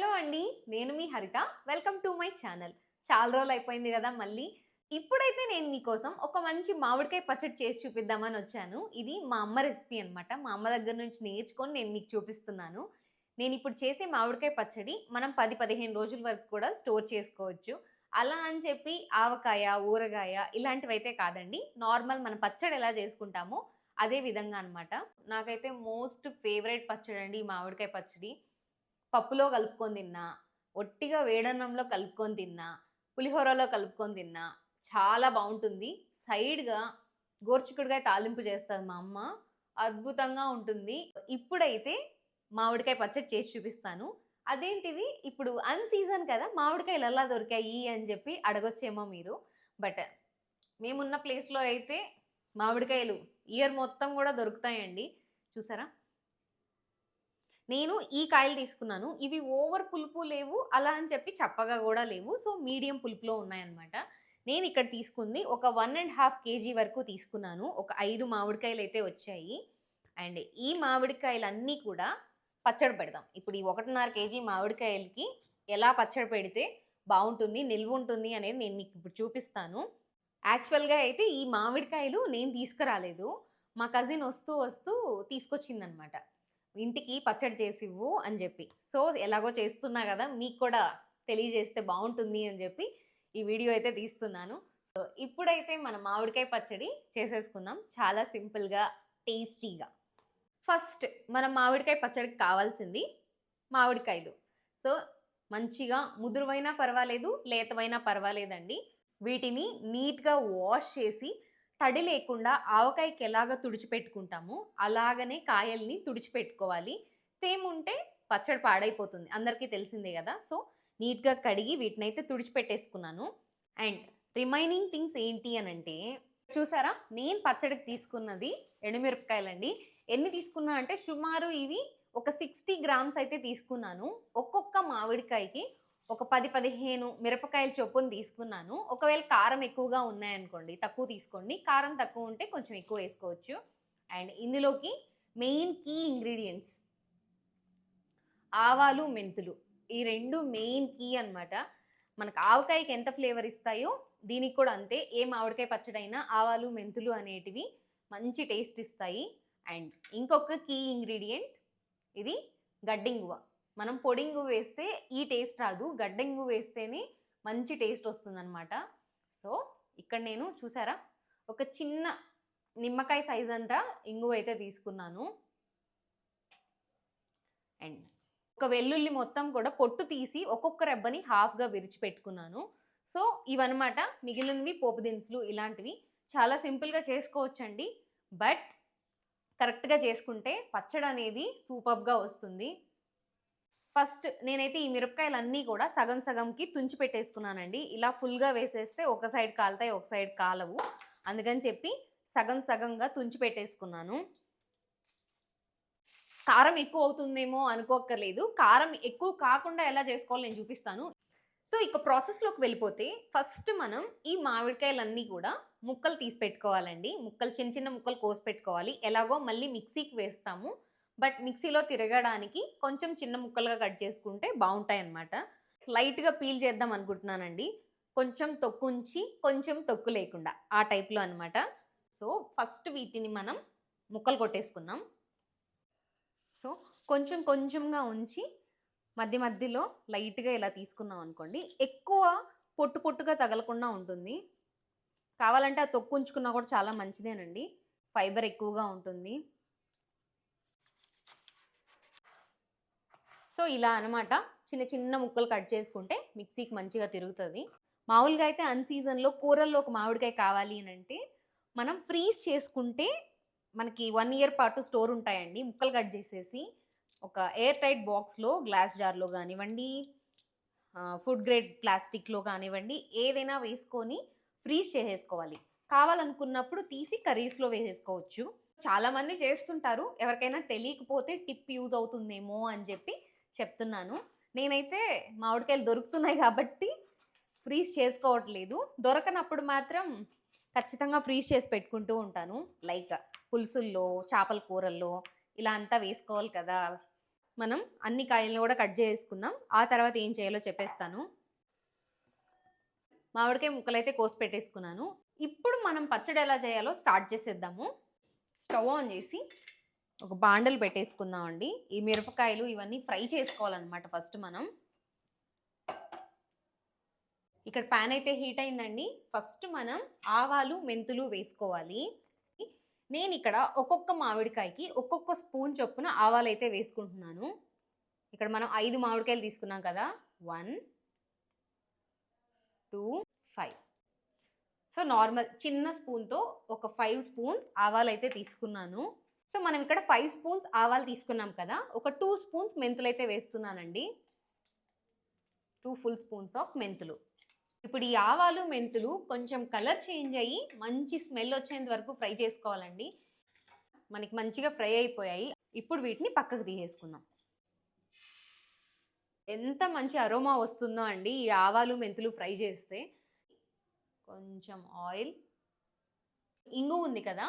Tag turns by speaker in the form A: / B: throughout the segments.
A: Hello అండి నేను మీ Haritha. Welcome to my channel. చాలా రోజులు అయిపోయింది కదా మళ్ళీ. ఇప్పుడైతే నేను మీకోసం ఒక మంచి మామిడికాయ పచ్చడి చేసి చూపిద్దామని వచ్చాను. ఇది మా అమ్మ రెసిపీ అనమాట మా అమ్మ దగ్గర నుంచి నేర్చుకొని నేను మీకు చూపిస్తున్నాను. నేను ఇప్పుడు చేసే మామిడికాయ పచ్చడి మనం పది పదిహేను రోజుల వరకు కూడా స్టోర్ చేసుకోవచ్చు. అలా అని చెప్పి ఆవకాయ ఊరగాయ ఇలాంటివైతే కాదండి. నార్మల్ మన పచ్చడి ఎలా చేసుకుంటామో అదే విధంగా అనమాట నాకైతే మోస్ట్ ఫేవరెట్ పచ్చడి అండి ఈ మామిడికాయ పచ్చడి. పప్పులో కలుపుకొని తిన్నా ఒట్టిగా వేడన్నంలో కలుపుకొని తిన్నా పులిహోరలో కలుపుకొని తిన్నా చాలా బాగుంటుంది. సైడ్గా గోర్చుకుడికాయ తాలింపు చేస్తుంది మా అమ్మ. అద్భుతంగా ఉంటుంది. ఇప్పుడైతే మామిడికాయ పచ్చడి చేసి చూపిస్తాను. అదేంటిది? ఇప్పుడు అన్ సీజన్ కదా మామిడికాయలు ఎలా దొరికాయి అని చెప్పి అడగొచ్చేమో మీరు. బట్ మేమున్న ప్లేస్లో అయితే మామిడికాయలు ఇయర్ మొత్తం కూడా దొరుకుతాయండి. చూసారా? నేను ఈ కాయలు తీసుకున్నాను. ఇవి ఓవర్ పులుపు లేవు అలా అని చెప్పి చప్పగా కూడా లేవు. సో మీడియం పులుపులో ఉన్నాయన్నమాట. నేను ఇక్కడ తీసుకుంది ఒక వన్ అండ్ హాఫ్ కేజీ వరకు తీసుకున్నాను. ఒక ఐదు మామిడికాయలు అయితే వచ్చాయి. అండ్ ఈ మామిడికాయలన్నీ కూడా పచ్చడి పెడదాం. ఇప్పుడు ఈ ఒకటిన్నర కేజీ మామిడికాయలకి ఎలా పచ్చడి పెడితే బాగుంటుంది నిల్వ ఉంటుంది అనేది నేను మీకు ఇప్పుడు చూపిస్తాను. యాక్చువల్గా అయితే ఈ మామిడికాయలు నేను తీసుకురాలేదు. మా కజిన్ వస్తూ వస్తూ తీసుకొచ్చిందనమాట ఇంటికి పచ్చడి చేసి ఇవ్వు అని చెప్పి. సో ఎలాగో చేస్తున్నా కదా మీకు కూడా తెలియజేస్తే బాగుంటుంది అని చెప్పి ఈ వీడియో అయితే తీస్తున్నాను. సో ఇప్పుడైతే మన మామిడికాయ పచ్చడి చేసేసుకుందాం. చాలా సింపుల్గా టేస్టీగా. ఫస్ట్ మనం మామిడికాయ పచ్చడికి కావాల్సింది మామిడికాయలు. సో మంచిగా ముదురువైనా పర్వాలేదు లేతవైనా పర్వాలేదండి. వీటిని నీట్గా వాష్ చేసి తడి లేకుండా ఆవకాయకి ఎలాగ తుడిచిపెట్టుకుంటామో అలాగనే కాయల్ని తుడిచిపెట్టుకోవాలి. తేముంటే పచ్చడి పాడైపోతుంది. అందరికీ తెలిసిందే కదా. సో నీట్గా కడిగి వీటిని అయితే తుడిచిపెట్టేసుకున్నాను. అండ్ రిమైనింగ్ థింగ్స్ ఏంటి అని అంటే చూసారా? నేను పచ్చడికి తీసుకున్నది ఎండుమిరపకాయలండి. ఎన్ని తీసుకున్నా అంటే సుమారు ఇవి ఒక సిక్స్టీ గ్రామ్స్ అయితే తీసుకున్నాను. ఒక్కొక్క మామిడికాయకి ఒక పది పదిహేను మిరపకాయల చొప్పున తీసుకున్నాను. ఒకవేళ కారం ఎక్కువగా ఉన్నాయనుకోండి తక్కువ తీసుకోండి. కారం తక్కువ ఉంటే కొంచెం ఎక్కువ వేసుకోవచ్చు. అండ్ ఇందులోకి మెయిన్ కీ ఇంగ్రీడియంట్స్. ఆవాలు మెంతులు. ఈ రెండు మెయిన్ కీ అన్నమాట. మనకు ఆవకాయకి ఎంత ఫ్లేవర్ ఇస్తాయో దీనికి కూడా అంతే. ఏ మామిడికాయ పచ్చడైనా ఆవాలు మెంతులు అనేటివి మంచి టేస్ట్ ఇస్తాయి. అండ్ ఇంకొక కీ ఇంగ్రీడియంట్ ఇది గడ్డింగువ మనం పొడింగు వేస్తే ఈ టేస్ట్ రాదు గడ్డంగు వేస్తేనే మంచి టేస్ట్ వస్తుందన్నమాట. సో ఇక్కడ నేను చూసారా? ఒక చిన్న నిమ్మకాయ సైజ్ అంతా ఇంగువ అయితే తీసుకున్నాను. అండ్ ఒక వెల్లుల్లి మొత్తం కూడా పొట్టు తీసి ఒక్కొక్క రెబ్బని హాఫ్గా విరిచిపెట్టుకున్నాను సో ఇవన్నమాట మిగిలినవి పోపు దినుసులు ఇలాంటివి. చాలా సింపుల్గా చేసుకోవచ్చండి. బట్ కరెక్ట్గా చేసుకుంటే పచ్చడి అనేది సూపర్గా వస్తుంది. ఫస్ట్ నేనైతే ఈ మిరపకాయలు అన్నీ కూడా సగం సగంకి తుంచి పెట్టేసుకున్నానండి. ఇలా ఫుల్గా వేసేస్తే ఒక సైడ్ కాలుతాయి ఒక సైడ్ కాలవు. అందుకని చెప్పి సగం సగంగా తుంచి పెట్టేసుకున్నాను. కారం ఎక్కువ అవుతుందేమో అనుకోక్కర్లేదు. కారం ఎక్కువ కాకుండా ఎలా చేసుకోవాలో నేను చూపిస్తాను. సో ఇక ప్రాసెస్లోకి వెళ్ళిపోతే ఫస్ట్ మనం ఈ మామిడికాయలన్నీ కూడా ముక్కలు తీసి పెట్టుకోవాలండి. ముక్కలు చిన్న చిన్న ముక్కలు కోసి పెట్టుకోవాలి. ఎలాగో మళ్ళీ మిక్సీకి వేస్తాము. బట్ మిక్సీలో తిరగడానికి కొంచెం చిన్న ముక్కలుగా కట్ చేసుకుంటే బాగుంటాయి అన్నమాట లైట్గా పీల్ చేద్దాం అనుకుంటున్నానండి. కొంచెం తొక్కు ఉంచి కొంచెం తొక్కు లేకుండా ఆ టైప్లో అనమాట సో ఫస్ట్ వీటిని మనం ముక్కలు కొట్టేసుకుందాం. సో కొంచెం కొంచెంగా ఉంచి మధ్య మధ్యలో లైట్గా ఇలా తీసుకున్నాం అనుకోండి ఎక్కువ పొట్టు పొట్టుగా తగలకుండా ఉంటుంది. కావాలంటే ఆ తొక్కు ఉంచుకున్నా కూడా చాలా మంచిదేనండి. ఫైబర్ ఎక్కువగా ఉంటుంది. సో ఇలా అనమాట చిన్న చిన్న ముక్కలు కట్ చేసుకుంటే మిక్సీకి మంచిగా తిరుగుతుంది. మామూలుగా అయితే అన్ సీజన్లో కూరల్లో ఒక మామిడికాయ కావాలి అని అంటే మనం ఫ్రీజ్ చేసుకుంటే మనకి వన్ ఇయర్ పాటు స్టోర్ ఉంటాయండి. ముక్కలు కట్ చేసేసి ఒక ఎయిర్ టైట్ బాక్స్లో గ్లాస్ జార్లో కానివ్వండి ఫుడ్ గ్రేడ్ ప్లాస్టిక్లో కానివ్వండి ఏదైనా వేసుకొని ఫ్రీజ్ చేసేసుకోవాలి. కావాలనుకున్నప్పుడు తీసి కర్రీస్లో వేసేసుకోవచ్చు. చాలామంది చేస్తుంటారు. ఎవరికైనా తెలియకపోతే టిప్ యూజ్ అవుతుందేమో అని చెప్పి చెప్తున్నాను. నేనైతే మామిడికాయలు దొరుకుతున్నాయి కాబట్టి ఫ్రీజ్ చేసుకోవట్లేదు. దొరకనప్పుడు మాత్రం ఖచ్చితంగా ఫ్రీజ్ చేసి పెట్టుకుంటూ ఉంటాను. లైక్ పులుసుల్లో చేపల కూరల్లో ఇలా అంతా వేసుకోవాలి కదా. మనం అన్ని కాయలను కూడా కట్ చేసుకుందాం. ఆ తర్వాత ఏం చేయాలో చెప్పేస్తాను. మామిడికాయ ముక్కలు అయితే కోసి పెట్టేసుకున్నాను. ఇప్పుడు మనం పచ్చడి ఎలా చేయాలో స్టార్ట్ చేసేద్దాము. స్టవ్ ఆన్ చేసి ఒక బాండలు పెట్టేసుకుందామండి. ఈ మిరపకాయలు ఇవన్నీ ఫ్రై చేసుకోవాలన్నమాట ఫస్ట్ మనం. ఇక్కడ ప్యాన్ అయితే హీట్ అయిందండి. ఫస్ట్ మనం ఆవాలు మెంతులు వేసుకోవాలి. నేను ఇక్కడ ఒక్కొక్క మామిడికాయకి ఒక్కొక్క స్పూన్ చొప్పున ఆవాలు అయితే వేసుకుంటున్నాను. ఇక్కడ మనం ఐదు మామిడికాయలు తీసుకున్నాం కదా. One two five. So normal చిన్న స్పూన్తో ఒక ఫైవ్ స్పూన్స్ ఆవాలు అయితే తీసుకున్నాను. సో మనం ఇక్కడ ఫైవ్ స్పూన్స్ ఆవాలు తీసుకున్నాం కదా ఒక టూ స్పూన్స్ మెంతులు అయితే వేస్తున్నానండి. టూ ఫుల్ స్పూన్స్ ఆఫ్ మెంతులు. ఇప్పుడు ఈ ఆవాలు మెంతులు కొంచెం కలర్ చేంజ్ అయ్యి మంచి స్మెల్ వచ్చేంత వరకు ఫ్రై చేసుకోవాలండి. మనకి మంచిగా ఫ్రై అయిపోయాయి. ఇప్పుడు వీటిని పక్కకు తీసేసుకుందాం. ఎంత మంచి అరోమా వస్తుందో అండి ఈ ఆవాలు మెంతులు ఫ్రై చేస్తే. కొంచెం ఆయిల్ ఇంగు ఉంది కదా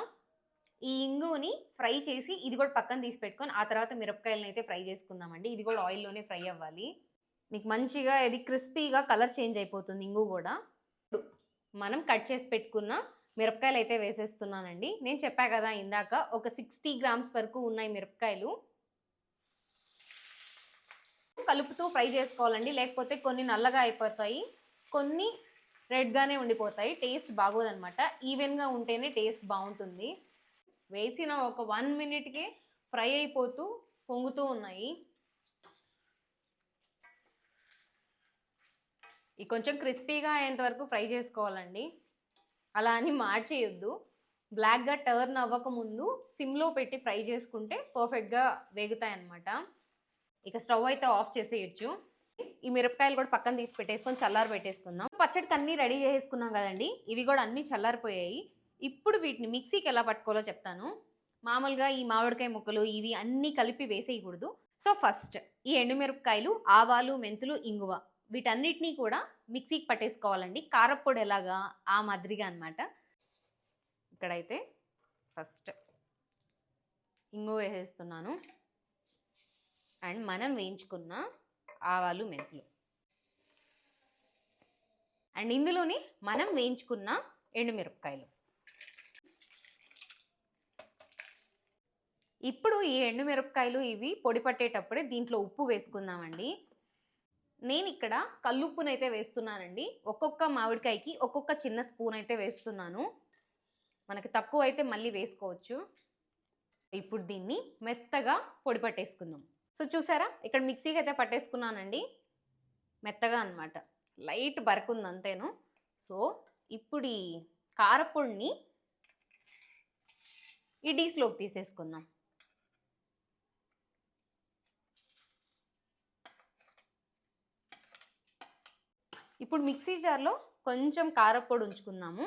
A: ఈ ఇంగుని ఫ్రై చేసి ఇది కూడా పక్కన తీసి పెట్టుకొని ఆ తర్వాత మిరపకాయలను అయితే ఫ్రై చేసుకుందామండి. ఇది కూడా ఆయిల్లోనే ఫ్రై అవ్వాలి. మీకు మంచిగా ఇది క్రిస్పీగా కలర్ చేంజ్ అయిపోతుంది ఇంగు కూడా. మనం కట్ చేసి పెట్టుకున్న మిరపకాయలు అయితే వేసేస్తున్నానండి. నేను చెప్పా కదా ఇందాక ఒక సిక్స్టీ గ్రామ్స్ వరకు ఉన్నాయి మిరపకాయలు. కలుపుతూ ఫ్రై చేసుకోవాలండి. లేకపోతే కొన్ని నల్లగా అయిపోతాయి కొన్ని రెడ్గానే ఉండిపోతాయి. టేస్ట్ బాగోదన్నమాట ఈవెన్గా ఉంటేనే టేస్ట్ బాగుంటుంది. వేసిన ఒక వన్ మినిట్కి ఫ్రై అయిపోతూ పొంగుతూ ఉన్నాయి. ఈ కొంచెం క్రిస్పీగా అయ్యేంత వరకు ఫ్రై చేసుకోవాలండి. అలా అని మార్చేయొద్దు. బ్లాక్గా టర్న్ అవ్వకముందు సిమ్లో పెట్టి ఫ్రై చేసుకుంటే పర్ఫెక్ట్గా వేగుతాయి అన్నమాట ఇక స్టవ్ అయితే ఆఫ్ చేసేయచ్చు. ఈ మిరపకాయలు కూడా పక్కన తీసి పెట్టేసుకొని చల్లారి పెట్టేసుకుందాం పచ్చడికి అన్నీ రెడీ చేసుకున్నాం కదండి. ఇవి కూడా అన్నీ చల్లారిపోయాయి. ఇప్పుడు వీటిని మిక్సీకి ఎలా పట్టుకోవాలో చెప్తాను. మామూలుగా ఈ మామిడికాయ ముక్కలు ఇవి అన్నీ కలిపి వేసేయకూడదు. సో ఫస్ట్ ఈ ఎండుమిరపకాయలు ఆవాలు మెంతులు ఇంగువ వీటన్నిటినీ కూడా మిక్సీకి పట్టేసుకోవాలండి. కారప్పొడి ఎలాగా ఆ మాదిరిగా అనమాట ఇక్కడైతే ఫస్ట్ ఇంగువ వేసేస్తున్నాను. అండ్ మనం వేయించుకున్న ఆవాలు మెంతులు. అండ్ ఇందులోని మనం వేయించుకున్న ఎండుమిరపకాయలు. ఇప్పుడు ఈ ఎండుమిరపకాయలు ఇవి పొడి పట్టేటప్పుడే దీంట్లో ఉప్పు వేసుకుందామండి. నేను ఇక్కడ కల్లుప్పునైతే వేస్తున్నానండి. ఒక్కొక్క మామిడికాయకి ఒక్కొక్క చిన్న స్పూన్ అయితే వేస్తున్నాను. మనకి తక్కువ అయితే మళ్ళీ వేసుకోవచ్చు. ఇప్పుడు దీన్ని మెత్తగా పొడి పట్టేసుకుందాం. సో చూసారా? ఇక్కడ మిక్సీకి అయితే పట్టేసుకున్నానండి. మెత్తగా అనమాట లైట్ బరకుంది అంతేను. సో ఇప్పుడు ఈ కారపొడిని ఈ డీస్లోకి తీసేసుకుందాం. ఇప్పుడు మిక్సీ జార్లో కొంచెం కారపొడి ఉంచుకుందాము.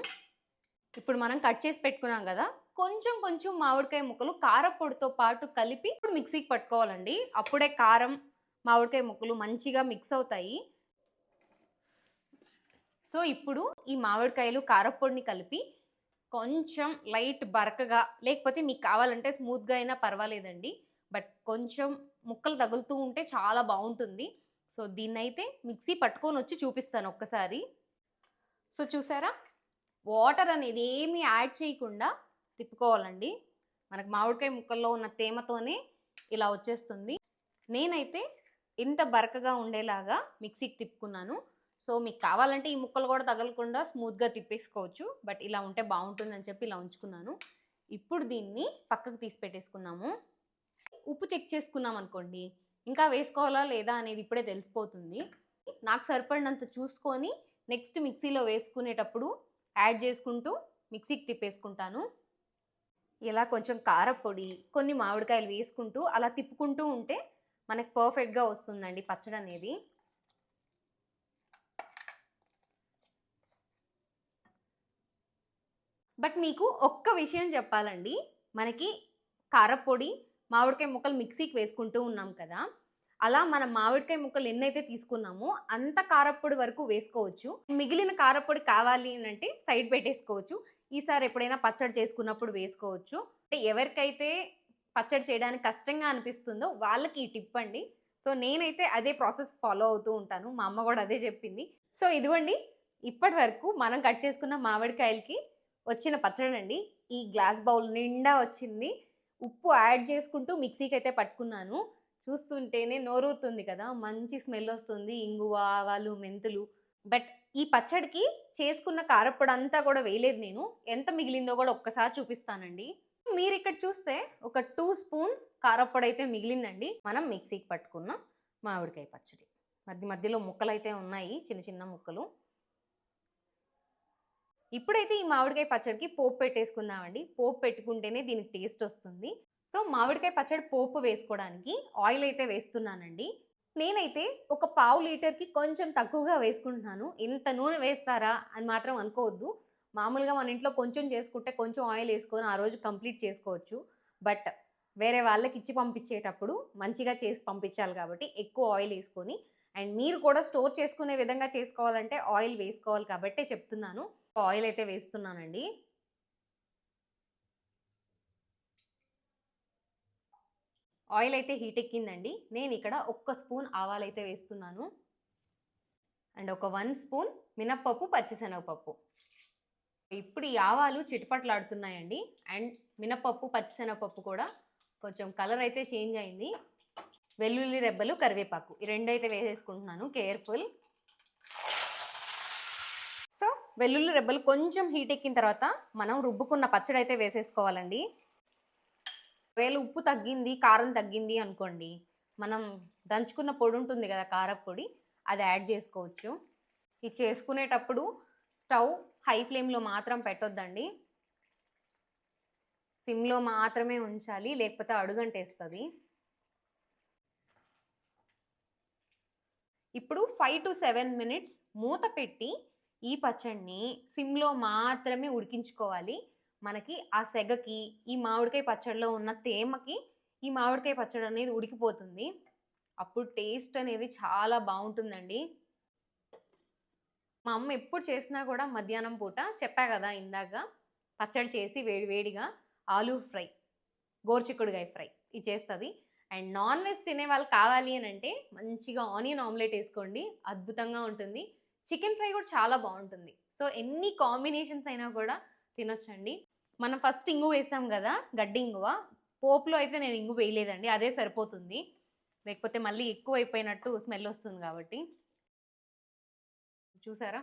A: ఇప్పుడు మనం కట్ చేసి పెట్టుకున్నాం కదా కొంచెం కొంచెం మామిడికాయ ముక్కలు కారపొడితో పాటు కలిపి ఇప్పుడు మిక్సీకి పట్టుకోవాలండి. అప్పుడే కారం మామిడికాయ ముక్కలు మంచిగా మిక్స్ అవుతాయి. సో ఇప్పుడు ఈ మామిడికాయలు కారపొడిని కలిపి కొంచెం లైట్ బరకగా లేకపోతే మీకు కావాలంటే స్మూత్గా అయినా పర్వాలేదండి. బట్ కొంచెం ముక్కలు తగులుతూ ఉంటే చాలా బాగుంటుంది. సో దీన్ని అయితే మిక్సీ పట్టుకొని వచ్చి చూపిస్తాను ఒక్కసారి. సో చూసారా? వాటర్ అనేది ఏమీ యాడ్ చేయకుండా తిప్పుకోవాలండి. మనకు మామిడికాయ ముక్కల్లో ఉన్న తేమతోనే ఇలా వచ్చేస్తుంది. నేనైతే ఇంత బరకగా ఉండేలాగా మిక్సీకి తిప్పుకున్నాను. సో మీకు కావాలంటే ఈ ముక్కలు కూడా తగలకుండా స్మూత్గా తిప్పేసుకోవచ్చు. బట్ ఇలా ఉంటే బాగుంటుందని చెప్పి ఇలా ఉంచుకున్నాను. ఇప్పుడు దీన్ని పక్కకు తీసి పెట్టేసుకున్నాము ఉప్పు చెక్ చేసుకున్నాం అనుకోండి ఇంకా వేసుకోవాలా లేదా అనేది ఇప్పుడే తెలిసిపోతుంది. నాకు సరిపడినంత చూసుకొని నెక్స్ట్ మిక్సీలో వేసుకునేటప్పుడు యాడ్ చేసుకుంటూ మిక్సీకి తిప్పేసుకుంటాను. ఇలా కొంచెం కారపొడి కొన్ని మామిడికాయలు వేసుకుంటూ అలా తిప్పుకుంటూ ఉంటే మనకు పర్ఫెక్ట్గా వస్తుందండి పచ్చడి అనేది. బట్ మీకు ఒక్క విషయం చెప్పాలండి. మనకి కారపొడి మామిడికాయ ముక్కలు మిక్సీకి వేసుకుంటూ ఉన్నాం కదా అలా మనం మామిడికాయ ముక్కలు ఎన్నైతే తీసుకున్నామో అంత కారప్పొడి వరకు వేసుకోవచ్చు. మిగిలిన కారప్పొడి కావాలి అని అంటే సైడ్ పెట్టేసుకోవచ్చు. ఈసారి ఎప్పుడైనా పచ్చడి చేసుకున్నప్పుడు వేసుకోవచ్చు. అంటే ఎవరికైతే పచ్చడి చేయడానికి కష్టంగా అనిపిస్తుందో వాళ్ళకి ఈ టిప్ అండి. సో నేనైతే అదే ప్రాసెస్ ఫాలో అవుతూ ఉంటాను. మా అమ్మ కూడా అదే చెప్పింది. సో ఇదిగోండి ఇప్పటి వరకు మనం కట్ చేసుకున్న మామిడికాయలకి వచ్చిన పచ్చడి అండి ఈ గ్లాస్ బౌల్ నిండా వచ్చింది. ఉప్పు యాడ్ చేసుకుంటూ మిక్సీకి అయితే పట్టుకున్నాను. చూస్తుంటేనే నోరూరుతుంది కదా మంచి స్మెల్ వస్తుంది ఇంగువ ఆవాలు మెంతులు. బట్ ఈ పచ్చడికి చేసుకున్న కారప్పొడి అంతా కూడా వేయలేదు నేను. ఎంత మిగిలిందో కూడా ఒక్కసారి చూపిస్తానండి. మీరు ఇక్కడ చూస్తే ఒక టూ స్పూన్స్ కారప్పొడి అయితే మిగిలిందండి. మనం మిక్సీకి పట్టుకున్న మామిడికాయ పచ్చడి. మధ్య మధ్యలో ముక్కలు అయితే ఉన్నాయి చిన్న చిన్న ముక్కలు. ఇప్పుడైతే ఈ మామిడికాయ పచ్చడికి పోపు పెట్టేసుకుందామండి. పోపు పెట్టుకుంటేనే దీనికి టేస్ట్ వస్తుంది. సో మామిడికాయ పచ్చడి పోపు వేసుకోవడానికి ఆయిల్ అయితే వేస్తున్నానండి. నేనైతే ఒక పావు లీటర్కి కొంచెం తక్కువగా వేసుకుంటున్నాను. ఇంత నూనె వేస్తారా అని మాత్రం అనుకోవద్దు. మామూలుగా మన ఇంట్లో కొంచెం చేసుకుంటే కొంచెం ఆయిల్ వేసుకొని ఆ రోజు కంప్లీట్ చేసుకోవచ్చు. బట్ వేరే వాళ్ళకి ఇచ్చి పంపించేటప్పుడు మంచిగా చేసి పంపించాలి కాబట్టి ఎక్కువ ఆయిల్ వేసుకొని అండ్ మీరు కూడా స్టోర్ చేసుకునే విధంగా చేసుకోవాలంటే ఆయిల్ వేసుకోవాలి కాబట్టే చెప్తున్నాను. ఆయిల్ అయితే వేస్తున్నానండి. ఆయిల్ అయితే హీట్ ఎక్కిందండి. నేను ఇక్కడ ఒక్క స్పూన్ ఆవాలు అయితే వేస్తున్నాను. అండ్ ఒక వన్ స్పూన్ మినప్పప్పు పచ్చిశనగపప్పు. ఇప్పుడు ఈ ఆవాలు చిటపట్లాడుతున్నాయండి. అండ్ మినప్పప్పు పచ్చిశనగపప్పు కూడా కొంచెం కలర్ అయితే చేంజ్ అయింది. వెల్లుల్లి రెబ్బలు కరివేపాకు. ఈ రెండు అయితే వేసేసుకుంటున్నాను. కేర్ఫుల్. సో వెల్లుల్లి రెబ్బలు కొంచెం హీట్ ఎక్కిన తర్వాత మనం రుబ్బుకున్న పచ్చడి అయితే వేసేసుకోవాలండి. ఒకవేళ ఉప్పు తగ్గింది కారం తగ్గింది అనుకోండి మనం దంచుకున్న పొడి ఉంటుంది కదా కారపొడి అది యాడ్ చేసుకోవచ్చు. ఇది చేసుకునేటప్పుడు స్టవ్ హై ఫ్లేమ్లో మాత్రం పెట్టొద్దండి. సిమ్లో మాత్రమే ఉంచాలి లేకపోతే అడుగంటేస్తుంది. ఇప్పుడు ఫైవ్ టు సెవెన్ మినిట్స్ మూత పెట్టి ఈ పచ్చడిని సిమ్లో మాత్రమే ఉడికించుకోవాలి. మనకి ఆ సెగకి ఈ మామిడికాయ పచ్చడిలో ఉన్న తేమకి ఈ మామిడికాయ పచ్చడి అనేది ఉడికిపోతుంది. అప్పుడు టేస్ట్ అనేది చాలా బాగుంటుందండి. మా అమ్మ ఎప్పుడు చేసినా కూడా మధ్యాహ్నం పూట చెప్పా కదా ఇందాక పచ్చడి చేసి వేడి వేడిగా ఆలూ ఫ్రై గోర్చిక్కుడుగాయ ఫ్రై ఇది చేస్తుంది. అండ్ నాన్ వెజ్ తినే వాళ్ళు కావాలి అని అంటే మంచిగా ఆనియన్ ఆమ్లెట్ వేసుకోండి అద్భుతంగా ఉంటుంది. చికెన్ ఫ్రై కూడా చాలా బాగుంటుంది. సో ఎన్ని కాంబినేషన్స్ అయినా కూడా తినొచ్చండి. మనం ఫస్ట్ ఇంగు వేసాం కదా గడ్డి ఇంగువ? పోపులో అయితే నేను ఇంగు వేయలేదండి అదే సరిపోతుంది. లేకపోతే మళ్ళీ ఎక్కువ అయిపోయినట్టు స్మెల్ వస్తుంది కాబట్టి. చూసారా?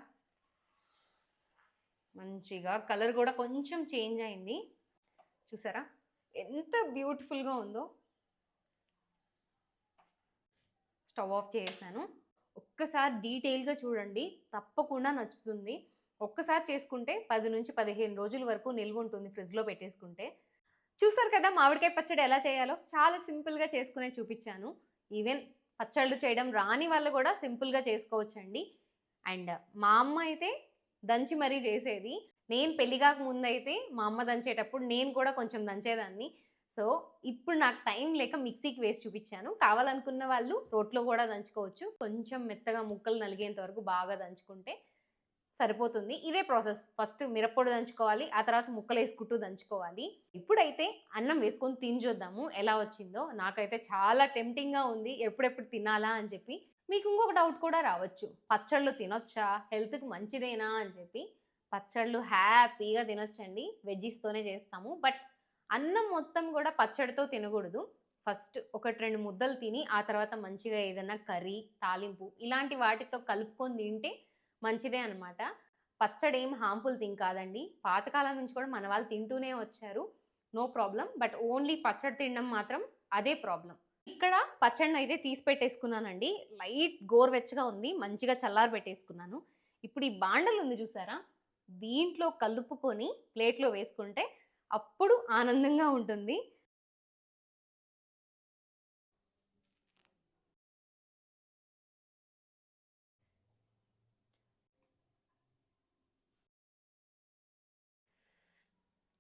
A: మంచిగా కలర్ కూడా కొంచెం చేంజ్ అయింది. చూసారా? ఎంత బ్యూటిఫుల్గా ఉందో. స్టవ్ ఆఫ్ చేశాను ఒక్కసారి డీటెయిల్గా చూడండి. తప్పకుండా నచ్చుతుంది. ఒక్కసారి చేసుకుంటే పది నుంచి పదిహేను రోజుల వరకు నిల్వ ఉంటుంది ఫ్రిడ్జ్లో పెట్టేసుకుంటే. చూసారు కదా మామిడికాయ పచ్చడి ఎలా చేయాలో? చాలా సింపుల్గా చేసుకునే చూపించాను. ఈవెన్ పచ్చళ్ళు చేయడం రాని వాళ్ళు కూడా సింపుల్గా చేసుకోవచ్చండి. అండ్ మా అమ్మ అయితే దంచి మరీ చేసేది. నేను పెళ్ళి కాక ముందు అయితే మా అమ్మ దంచేటప్పుడు నేను కూడా కొంచెం దంచేదాన్ని. సో ఇప్పుడు నాకు టైం లేక మిక్సీకి వేసి చూపించాను. కావాలనుకున్న వాళ్ళు రోట్లో కూడా దంచుకోవచ్చు. కొంచెం మెత్తగా ముక్కలు నలిగేంత వరకు బాగా దంచుకుంటే సరిపోతుంది. ఇదే ప్రాసెస్. ఫస్ట్ మిరప్పొడి దంచుకోవాలి. ఆ తర్వాత ముక్కలు వేసుకుంటూ దంచుకోవాలి. ఇప్పుడైతే అన్నం వేసుకొని తిని చూద్దాము ఎలా వచ్చిందో నాకైతే చాలా టెంప్టింగ్గా ఉంది. ఎప్పుడెప్పుడు తినాలా అని చెప్పి. మీకు ఇంకొక డౌట్ కూడా రావచ్చు. పచ్చళ్ళు తినొచ్చా? హెల్త్కి మంచిదేనా? అని చెప్పి. పచ్చళ్ళు హ్యాపీగా తినొచ్చండి. వెజ్జీస్తోనే చేస్తాము. బట్ అన్నం మొత్తం కూడా పచ్చడితో తినకూడదు. ఫస్ట్ ఒకటి రెండు ముద్దలు తిని ఆ తర్వాత మంచిగా ఏదైనా కర్రీ తాలింపు ఇలాంటి వాటితో కలుపుకొని తింటే మంచిదే అనమాట పచ్చడి ఏం హార్మ్ఫుల్ థింగ్ కాదండి. పాతకాలం నుంచి కూడా మన వాళ్ళు తింటూనే వచ్చారు. నో ప్రాబ్లం బట్ ఓన్లీ పచ్చడి తినడం మాత్రం అదే ప్రాబ్లం ఇక్కడ పచ్చడిని అయితే తీసి పెట్టేసుకున్నానండి. లైట్ గోరువెచ్చగా ఉంది. మంచిగా చల్లారి పెట్టేసుకున్నాను. ఇప్పుడు ఈ బాండలు ఉంది చూసారా? దీంట్లో కలుపుకొని ప్లేట్లో వేసుకుంటే అప్పుడు ఆనందంగా ఉంటుంది.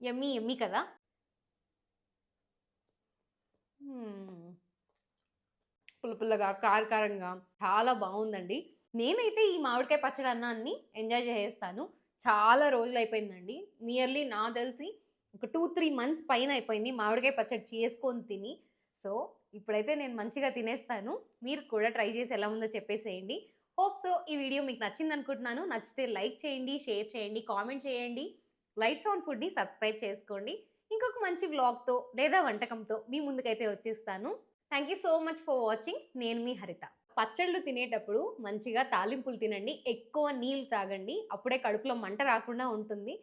A: ఎమ్మి ఎమ్మి కదా? పుల్లపుల్లగా కార కారకారంగా చాలా బాగుందండి. నేనైతే ఈ మామిడికాయ పచ్చడి అన్నాన్ని ఎంజాయ్ చేసేస్తాను. చాలా రోజులు అయిపోయిందండి నియర్లీ నా తెలిసి ఒక టూ త్రీ మంత్స్ పైన అయిపోయింది. మామిడికాయ పచ్చడి చేసుకొని తిని. సో ఇప్పుడైతే నేను మంచిగా తినేస్తాను. మీరు కూడా ట్రై చేసి ఎలా ఉందో చెప్పేసేయండి. హోప్ సో ఈ వీడియో మీకు నచ్చింది అనుకుంటున్నాను. నచ్చితే లైక్ చేయండి షేర్ చేయండి కామెంట్ చేయండి. లైట్స్ ఆన్ ఫుడ్ని సబ్స్క్రైబ్ చేసుకోండి. ఇంకొక మంచి వ్లాగ్తో లేదా వంటకంతో మీ ముందుకైతే వచ్చేస్తాను. Thank you so much for watching నేను మీ హరిత. పచ్చళ్ళు తినేటప్పుడు మంచిగా తాలింపులు తినండి. ఎక్కువ నీళ్ళు తాగండి. అప్పుడే కడుపులో మంట రాకుండా ఉంటుంది.